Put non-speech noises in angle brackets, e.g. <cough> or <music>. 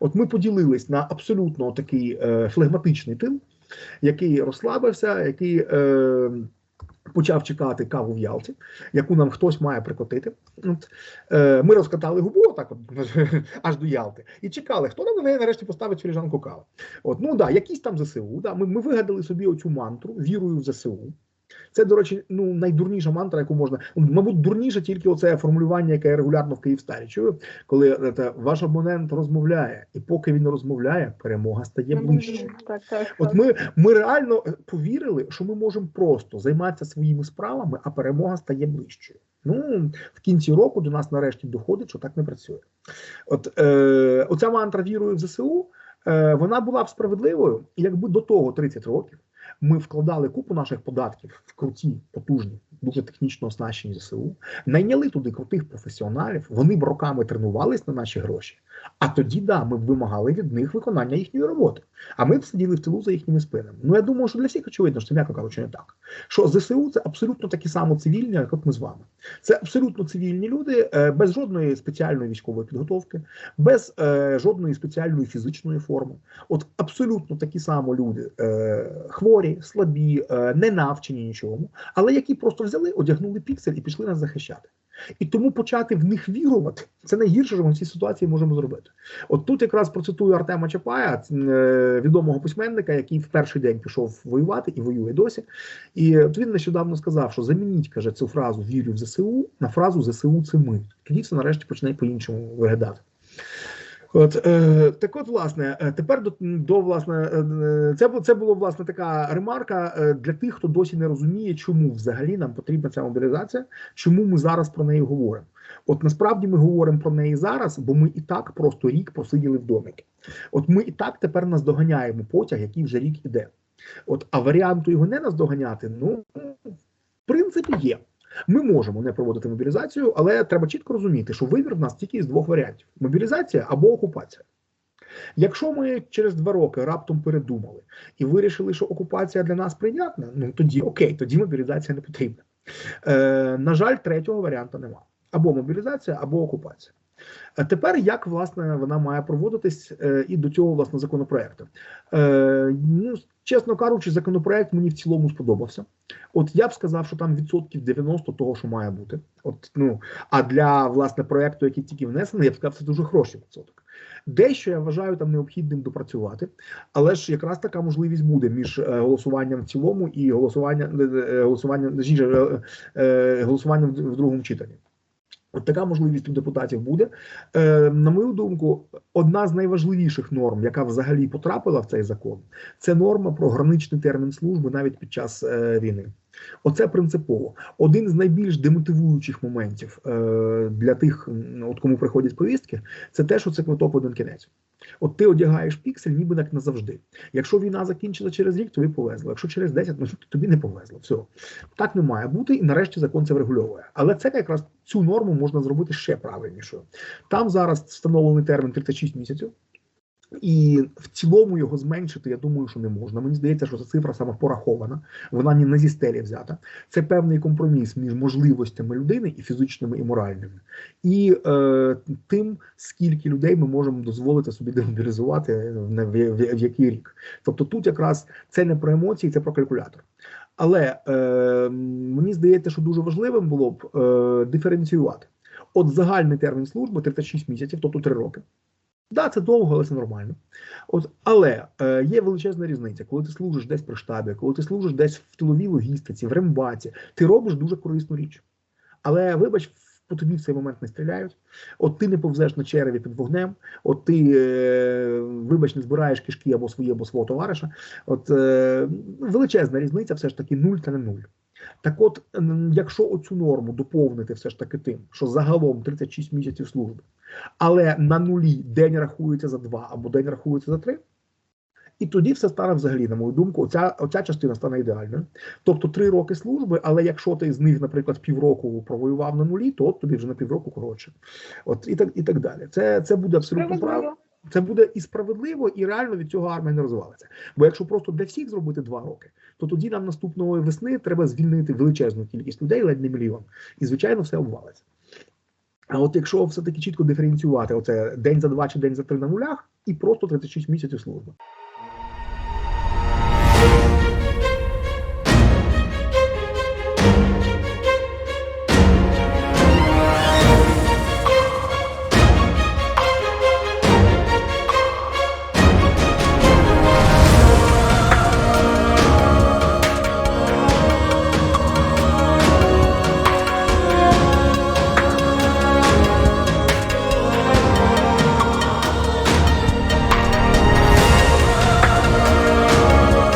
От ми поділились на абсолютно такий е, флегматичний тил, який розслабився, який. Е, Почав чекати каву в Ялті, яку нам хтось має прикотити. От, е, Ми розкатали губу так от, <laughs> аж до Ялти і чекали, хто нам на неї нарешті поставить філіжанку кави. От, ну да, якісь там ЗСУ. Да, Ми ми вигадали собі оцю мантру, вірую в ЗСУ. Це, до речі, ну найдурніша мантра, яку можна. Ну, мабуть, дурніше тільки оце формулювання, яке я регулярно в Київстарі чую, коли це, ваш абонент розмовляє, і поки він розмовляє, перемога стає ближче. Так, так, От ми, ми реально повірили, що ми можемо просто займатися своїми справами, а перемога стає ближчою. Ну в кінці року до нас нарешті доходить, що так не працює. От е, оця мантра вірою в ЗСУ. Е, вона була б справедливою, якби до того 30 років ми вкладали купу наших податків в круті, потужні, дуже технічно оснащені ЗСУ, найняли туди крутих професіоналів. Вони б роками тренувались на наші гроші. А тоді да, ми б вимагали від них виконання їхньої роботи. А ми б сиділи в тилу за їхніми спинами. Ну я думаю, що для всіх очевидно, що м'яко кажучи, не так. Що ЗСУ це абсолютно такі само цивільні, як ми з вами. Це абсолютно цивільні люди, е, без жодної спеціальної військової підготовки, без е, жодної спеціальної фізичної форми. От абсолютно такі само люди, е, хворі, слабі, е, не навчені нічому, але які просто взяли, одягнули піксель і пішли нас захищати. І тому почати в них вірувати це найгірше, що ми в цій ситуації можемо зробити. От тут якраз процитую Артема Чапая, е, відомого письменника, який в перший день пішов воювати і воює досі. І от він нещодавно сказав, що замініть каже цю фразу Вірю в ЗСУ на фразу ЗСУ це ми. Тоді все нарешті почне по-іншому виглядати. От е, так, от, власне, е, тепер до до власне, е, це це була власне така ремарка е, для тих, хто досі не розуміє, чому взагалі нам потрібна ця мобілізація, чому ми зараз про неї говоримо. От насправді ми говоримо про неї зараз, бо ми і так просто рік посиділи в домики. От ми і так тепер наздоганяємо потяг, який вже рік іде. От а варіанту його не наздоганяти, ну в принципі є. Ми можемо не проводити мобілізацію, але треба чітко розуміти, що вибір в нас тільки з двох варіантів: мобілізація або окупація. Якщо ми через два роки раптом передумали і вирішили, що окупація для нас прийнятна, ну тоді окей, тоді мобілізація не потрібна. Е, На жаль, третього варіанту немає. Або мобілізація, або окупація. А тепер як власне вона має проводитись е, і до цього власне законопроекту? Е, ну, чесно кажучи, законопроект мені в цілому сподобався. От я б сказав, що там відсотків 90 того, що має бути. От ну а для власне проекту, який тільки внесений, я б сказав, це дуже хороший відсоток. Дещо я вважаю там необхідним допрацювати, але ж якраз така можливість буде між е, голосуванням в цілому і голосуванням голосуванням голосуванням в другому читанні. От така можливість у депутатів буде. Е, На мою думку, одна з найважливіших норм, яка взагалі потрапила в цей закон, це норма про граничний термін служби навіть під час е, війни. Оце принципово. Один з найбільш демотивуючих моментів е, для тих, от кому приходять повістки, це те, що це квиток один кінець. От ти одягаєш піксель, ніби як назавжди. Якщо війна закінчила через рік, тобі повезло. Якщо через 10, ну тобі не повезло. Все так не має бути, і нарешті закон це врегульовує. Але це якраз цю норму можна зробити ще правильнішою. Там зараз встановлений термін 36 місяців. І в цілому його зменшити, я думаю, що не можна. Мені здається, що ця цифра саме порахована, вона не зі стелі взята. Це певний компроміс між можливостями людини і фізичними, і моральними, і е, тим, скільки людей ми можемо дозволити собі демобілізувати в, в, в, в який рік. Тобто тут якраз це не про емоції, це про калькулятор. Але е, мені здається, що дуже важливим було б е, диференціювати. От загальний термін служби 36 місяців, тобто 3 роки. Да, це довго, але це нормально. От, Але е, є величезна різниця, коли ти служиш десь при штабі, коли ти служиш десь в тиловій логістиці, в рембаті, ти робиш дуже корисну річ. Але вибач, по тобі в цей момент не стріляють. От ти не повзеш на череві під вогнем, от ти, е, вибач, не збираєш кишки або свої, або свого товариша. От е, величезна різниця, все ж таки нуль та не нуль. Так от, якщо оцю норму доповнити все ж таки тим, що загалом 36 місяців служби, але на нулі день рахується за два або день рахується за три, і тоді все стане взагалі, на мою думку, оця, оця частина стане ідеальною. Тобто три роки служби, але якщо ти з них, наприклад, півроку провоював на нулі, то от тобі вже на півроку коротше. От і так і так далі. Це це буде абсолютно правильно. Це буде і справедливо, і реально від цього армія не розвалиться. Бо якщо просто для всіх зробити два роки, то тоді нам наступної весни треба звільнити величезну кількість людей, ледь не мільйон. І звичайно, все обвалиться. А от якщо все-таки чітко диференціювати, оце день за два чи день за три на нулях, і просто 36 місяців служби.